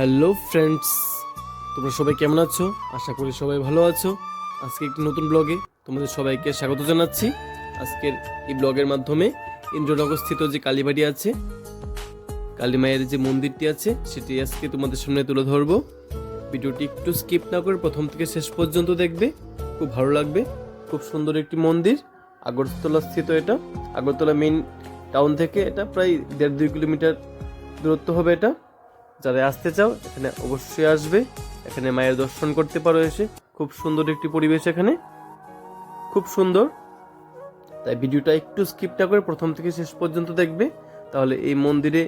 Hello friends, তোমরা সবাই কেমন আছো? আশা করি সবাই ভালো আছো। আজকে একটি নতুন ব্লগে তোমাদের সবাইকে স্বাগত জানাচ্ছি। আজকের এই ব্লগের মাধ্যমে ইন্দ্রনগরস্থিত যে কালীবাড়ি আছে, কালীমায়ের যে মন্দিরটি আছে, সেটি আজকে তোমাদের সামনে তুলে ধরবো। ভিডিওটি একটু স্কিপ না করে প্রথম থেকে শেষ পর্যন্ত দেখবে। খুব ভালো লাগবে। খুব সুন্দর একটি মন্দির। আগরতলা স্থিত এটা। আগরতলা মেন টাউন থেকে এটা প্রায় দেড় দুই কিলোমিটার দূরত্ব হবে এটা। যারা আসতে চাও, এখানে অবশ্যই আসবে। এখানে মায়ের দর্শন করতে পারো এসে। খুব সুন্দর একটি পরিবেশ এখানে। খুব সুন্দর। তাই ভিডিওটা একটু স্কিপটা করে প্রথম থেকে শেষ পর্যন্ত দেখবে। তাহলে এই মন্দিরে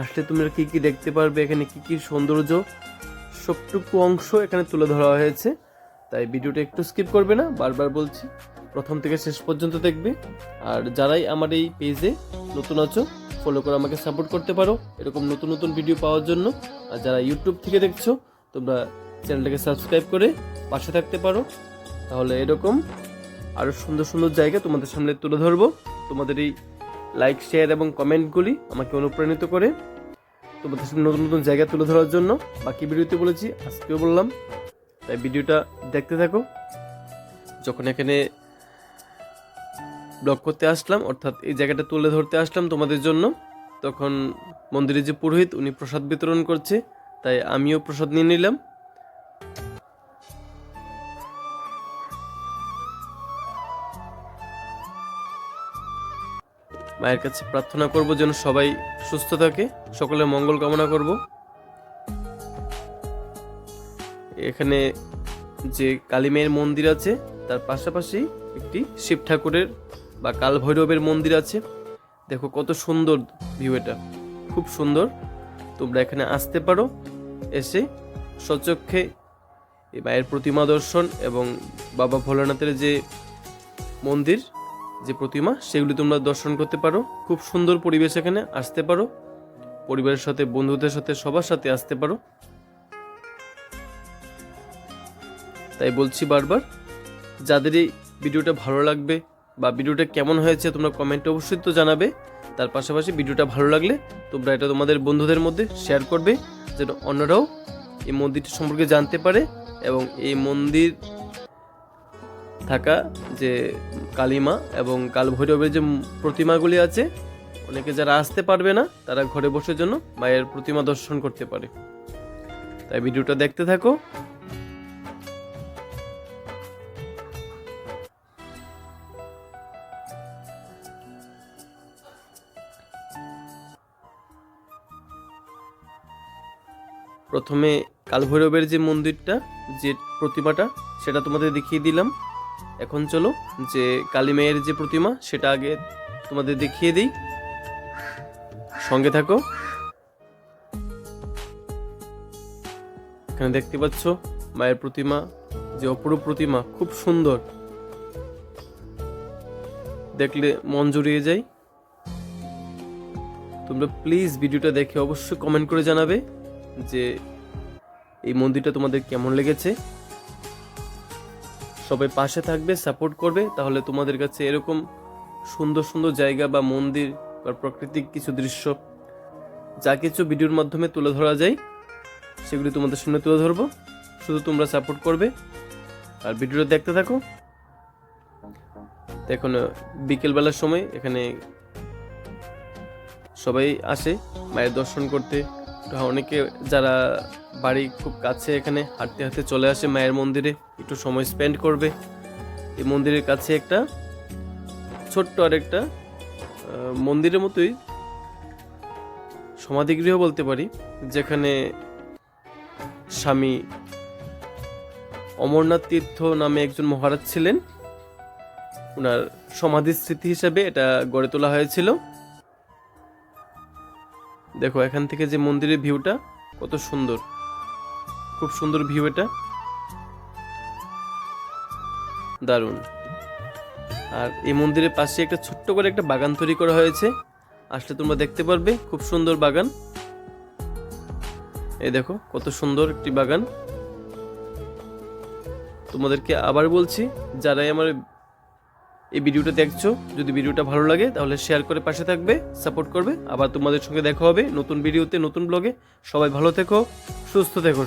আসলে তোমরা কি কি দেখতে পারবে, এখানে কি কি সৌন্দর্য, সবটুকু অংশ এখানে তুলে ধরা হয়েছে। তাই ভিডিওটা একটু স্কিপ করবে না, বারবার বলছি, প্রথম থেকে শেষ পর্যন্ত দেখবে। আর যারাই আমার এই পেজে নতুন আছো ফলো করে আমাকে সাপোর্ট করতে পারো। এরকম নতুন নতুন ভিডিও পাওয়ার জন্য। আর যারা ইউটিউব থেকে দেখছ, তোমরা চ্যানেলটাকে সাবস্ক্রাইব করে পাশে থাকতে পারো। তাহলে এরকম আরও সুন্দর সুন্দর জায়গা তোমাদের সামনে তুলে ধরবো। তোমাদের এই লাইক শেয়ার এবং কমেন্টগুলি আমাকে অনুপ্রাণিত করে তোমাদের সামনে নতুন নতুন জায়গা তুলে ধরার জন্য। বাকি ভিডিওতে বলেছি, আজকেও বললাম। তাই ভিডিওটা দেখতে থাকো। যখন এখানে ব্লগ করতে আসলাম, অর্থাৎ এই জায়গাটা তুলে ধরতে আসলাম তোমাদের জন্য। তখন মন্দিরে যে পুরোহিত, উনি প্রসাদ বিতরণ করছে, তাই আমিও প্রসাদ নিয়ে নিলাম। মায়ের কাছে প্রার্থনা করব যেন সবাই সুস্থ থাকে সকলের মঙ্গল কামনা করব। এখানে যে কালী মায়ের মন্দির আছে, তার পাশাপাশি একটি শিব ঠাকুরের বা কাল ভৈরবের মন্দির আছে। দেখো কত সুন্দর ভিউ এটা। খুব সুন্দর। তোমরা এখানে আসতে পারো, এসে সচক্ষে এই মায়ের প্রতিমা দর্শন এবং বাবা ভোলানাথের যে মন্দির, যে প্রতিমা, সেগুলি তোমরা দর্শন করতে পারো। খুব সুন্দর পরিবেশ এখানে, আসতে পারো। পরিবারের সাথে, বন্ধুদের সাথে, সবার সাথে আসতে পারো। তাই বলছি বারবার, যাদের এই ভিডিওটা ভালো লাগবে বা ভিডিওটা কেমন হয়েছে তোমরা কমেন্টে অবশ্যই তো জানাবে। তার পাশাপাশি ভিডিওটা ভালো লাগলে তোমরা এটা তোমাদের বন্ধুদের মধ্যে শেয়ার করবে, যেন অন্যরাও এই মন্দিরটি সম্পর্কে জানতে পারে এবং এই মন্দির থাকা যে কালিমা এবং কাল ভৈরবের যে প্রতিমাগুলি আছে, অনেকে যারা আসতে পারবে না, তারা ঘরে বসে জন্য মায়ের প্রতিমা দর্শন করতে পারে। তাই ভিডিওটা দেখতে থাকো। প্রথমে কালভৈরবের যে মন্দিরটা, যে প্রতিমাটা, সেটা তোমাদের দেখিয়ে দিলাম। এখন চলো, যে কালী মায়ের যে প্রতিমা, সেটা আগে তোমাদের দেখিয়ে দিই। সঙ্গে থাকো। এখানে দেখতে পাচ্ছ, মায়ের প্রতিমা, যে অপরূপ প্রতিমা, খুব সুন্দর। দেখলে মন জুড়িয়ে যায়। তোমরা প্লিজ ভিডিওটা দেখে অবশ্যই কমেন্ট করে জানাবে। যে এই মন্দিরটা তোমাদের কেমন লেগেছে? সবাই পাশে থাকবে সাপোর্ট করবে, তাহলে তোমাদের কাছে এরকম সুন্দর সুন্দর জায়গা বা মন্দির বা প্রাকৃতিক কিছু দৃশ্য, যা কিছু ভিডিওর মাধ্যমে তুলে ধরা যায়, সেগুলি তোমাদের সামনে তুলে ধরবো। শুধু তোমরা সাপোর্ট করবে, আর ভিডিওটা দেখতে থাকো। এখন বিকেলবেলার সময় এখানে সবাই আসে, মায়ের দর্শন করতে। অনেকে যারা বাড়ি খুব কাছে এখানে হাঁটতে হাঁটতে চলে আসে মায়ের মন্দিরে, একটু সময় স্পেন্ড করবে। এই মন্দিরের কাছে একটা ছোট্ট আর একটা মন্দিরের মতোই সমাধিগৃহ বলতে পারি, যেখানে স্বামী অমরনাথ তীর্থ নামে একজন মহারাজ ছিলেন। ওনার সমাধি স্মৃতি হিসাবে এটা গড়ে তোলা হয়েছিল। দেখো, এখান থেকে যে মন্দিরের ভিউটা, কত সুন্দর। খুব সুন্দর ভিউ এটা। দারুণ। আর এই মন্দিরের পাশে একটা ছোট্ট করে একটা বাগান তৈরি করা হয়েছে। আসলে তোমরা দেখতে পারবে, খুব সুন্দর বাগান। এই দেখো, কত সুন্দর একটি বাগান। তোমাদেরকে আবার বলছি, যারাই আমার এই ভিডিওটা দেখছ? যদি ভিডিওটা ভালো লাগে, তাহলে শেয়ার করে পাশে থাকবে সাপোর্ট করবে। আবার তোমাদের সঙ্গে দেখা হবে নতুন ভিডিওতে, নতুন ব্লগে সবাই ভালো থেকো, সুস্থ থেকো।